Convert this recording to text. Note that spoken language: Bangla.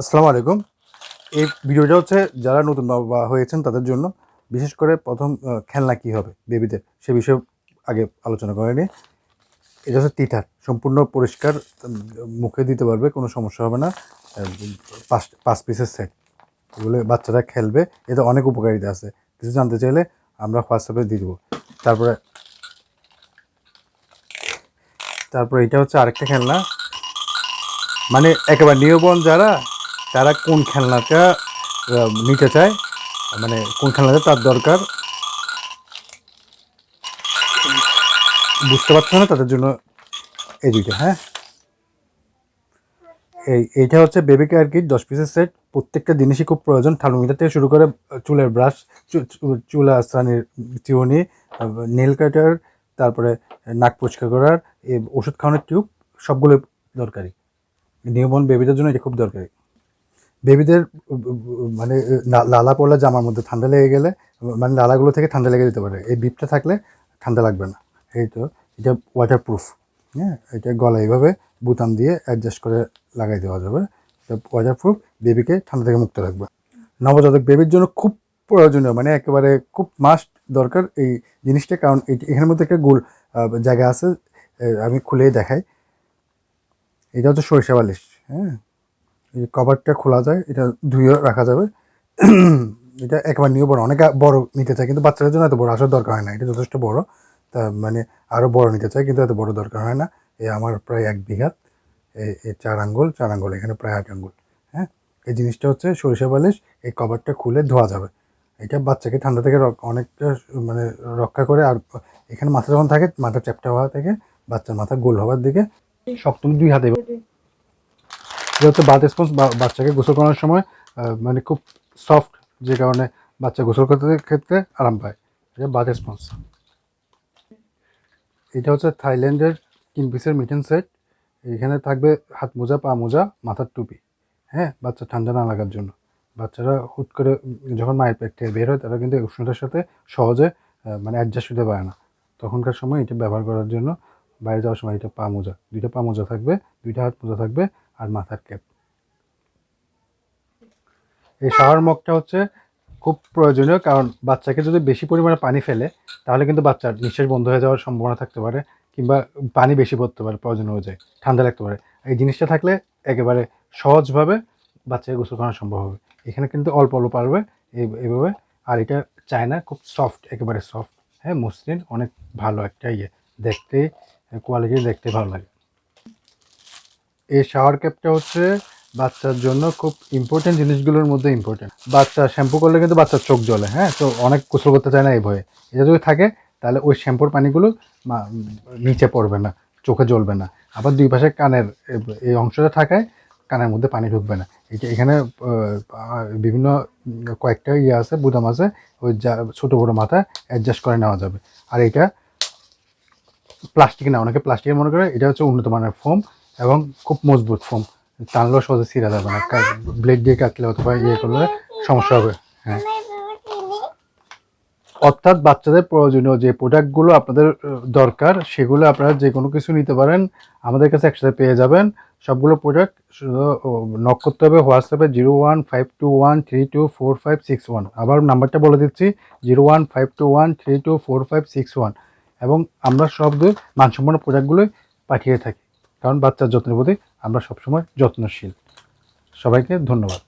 আসসালামু আলাইকুম। এই ভিডিওটা হচ্ছে যারা নতুন বাবা হয়েছেন তাদের জন্য। বিশেষ করে প্রথম খেলনা কী হবে বেবিদের সে বিষয়ে আগে আলোচনা করে এটা হচ্ছে তিতার। সম্পূর্ণ পরিষ্কার মুখে দিতে পারবে, কোনো সমস্যা হবে না। পাঁচ পাঁচ পিসের সেট। এগুলো বাচ্চারা খেলবে। এতে অনেক উপকারিতা আছে। কিছু জানতে চাইলে আমরা হোয়াটসঅ্যাপে দিয়ে দেবো। তারপরে তারপরে এটা হচ্ছে আরেকটা খেলনা। মানে একেবারে নিয়বন যারা তারা কোন খেলনাটা নিতে চায় মানে কোন খেলনাটা তার দরকার। বুঝতে পারছ না? তাদের জন্য এই দুইটা হ্যাঁ? এই, এইটা হচ্ছে বেবি কেয়ার কিট দশ পিসের সেট প্রত্যেকটা জিনিসই খুব প্রয়োজন। থার্মোমিটার থেকে শুরু করে চুলের ব্রাশ চুল আসানির চিউনি নেল কাটার তারপরে নাক পরিষ্কার করার এই ওষুধ খাওয়ানোর টিউব সবগুলো দরকারি। নিউবর্ন বেবিদের জন্য এটা খুব দরকারি। বেবিদের মানে লালা পড়লে জামার মধ্যে ঠান্ডা লেগে গেলে মানে লালাগুলো থেকে ঠান্ডা লেগে যেতে পারে। এই বিপটা থাকলে ঠান্ডা লাগবে না। এই তো, এটা ওয়াটার প্রুফ হ্যাঁ? এটা গলা এইভাবে বুতাম দিয়ে অ্যাডজাস্ট করে লাগাই দেওয়া যাবে। এটা ওয়াটার প্রুফ বেবিকে ঠান্ডা থেকে মুক্ত রাখবে। নবজাতক বেবির জন্য খুব প্রয়োজনীয় মানে একেবারে খুব মাস্ট দরকার এই জিনিসটা, কারণ এখানের মধ্যে একটা গোল জায়গা আছে আমি খুলেই দেখাই। এটা হচ্ছে সরিষা বালিশ হ্যাঁ? এই কভারটা খোলা যায় এটা ধুয়ে রাখা যাবে। এটা একবার নিয়ে বড় অনেক বড় নিতে চায় কিন্তু বাচ্চাদের জন্য এত বড় আসার দরকার হয় না এটা যথেষ্ট বড়। তা মানে আরও বড় নিতে চায় কিন্তু এত বড় দরকার হয় না। এ আমার প্রায় এক বিঘাত এই চার আঙ্গুল চার আঙ্গুল এখানে প্রায় আট আঙ্গুল হ্যাঁ? এই জিনিসটা হচ্ছে সরিষা বালিশ এই কভারটা খুলে ধোয়া যাবে। এটা বাচ্চাকে ঠান্ডা থেকে অনেকটা মানে রক্ষা করে আর এখানে মাথা যখন থাকে মাথা চ্যাপটা হওয়া থেকে বাচ্চার মাথা গোল হওয়ার দিকে সপ্তম দুই হাতে। এটা হচ্ছে বাথ স্পঞ্জ বাচ্চাকে গোসল করানোর সময় মানে খুব সফট যে কারণে বাচ্চা গোসল করতে ক্ষেত্রে আরাম পায়। এটা বাথ স্পঞ্জ। এটা হচ্ছে থাইল্যান্ডের তিন পিসের মিটেন সেট। এখানে থাকবে হাত মোজা, পা মোজা, মাথার টুপি। হ্যাঁ বাচ্চা ঠান্ডা না লাগার জন্য। বাচ্চারা হুট করে যখন মায়ের পেট থেকে বের হয়, তারা কিন্তু উষ্ণতার সাথে সহজে মানে অ্যাডজাস্ট হতে পারে না। তখনকার সময় এটা ব্যবহার করার জন্য বাইরে যাওয়ার সময় এটা পা মোজা, দুইটা পা মোজা থাকবে, দুইটা হাত মোজা থাকবে আর মাথার ক্যাপ। এই শাওয়ার মগটা হচ্ছে খুব প্রয়োজনীয়, কারণ বাচ্চাকে যদি বেশি পরিমাণে পানি ফেলে, তাহলে কিন্তু বাচ্চার নিঃশ্বাস বন্ধ হয়ে যাওয়ার সম্ভাবনা থাকতে পারে, কিংবা পানি বেশি পড়তে পারে, প্রয়োজন হয়ে যায়, ঠান্ডা লাগতে পারে। এই জিনিসটা থাকলে একেবারে সহজভাবে বাচ্চাকে গোসল করানো সম্ভব হবে। এখানে কিন্তু অল্প অল্প পারবে, এই- এইভাবে। আর এটা চায়না, খুব সফট, একেবারে সফট। হ্যাঁ মসৃণ, অনেক ভালো একটা ইয়ে। দেখতে, কোয়ালিটি দেখতে ভালো লাগে। এই শাওয়ার ক্যাপটা হচ্ছে বাচ্চার জন্য খুব ইম্পর্টেন্ট জিনিসগুলোর মধ্যে ইম্পর্টেন্ট বাচ্চা শ্যাম্পু করলে কিন্তু বাচ্চার চোখ জ্বলে হ্যাঁ? তো অনেক গোসল করতে চায় না এই ভয়ে। এটা যদি থাকে, তাহলে ওই শ্যাম্পুর পানিগুলো নিচে পড়বে না, চোখে জ্বলবে না। আবার দুই পাশে কানের এই অংশটা থাকায় কানের মধ্যে পানি ঢুকবে না। এটা এখানে বিভিন্ন কয়েকটা ইয়ে আছে, বুদাম আছে, ওই যা ছোটো বড়ো মাথা অ্যাডজাস্ট করে নেওয়া যাবে। আর এটা প্লাস্টিক না, অনেকে প্লাস্টিকের মনে করে, এটা হচ্ছে উন্নত মানের ফোম এবং খুব মজবুত ফোম টানলেও সহজে ছিঁড়া যাবে না। ব্লেড দিয়ে কাটলে অথবা ইয়ে করলে সমস্যা হবে। হ্যাঁ। অর্থাৎ বাচ্চাদের প্রয়োজনীয় যে প্রোডাক্টগুলো আপনাদের দরকার, সেগুলো আপনারা যে কোনো কিছু নিতে পারেন, আমাদের কাছে একসাথে পেয়ে যাবেন। সবগুলো প্রোডাক্ট শুধু নক করতে হবে হোয়াটসঅ্যাপে zero one five two one three two four five six one আবার নাম্বারটা বলে দিচ্ছি zero one five two one three two four five six one এবং আমরা সব মানসম্পন্ন প্রোডাক্টগুলোই পাঠিয়ে থাকি। কারণ বাচ্চার যত্নের প্রতি আমরা সবসময় যত্নশীল। সবাইকে ধন্যবাদ।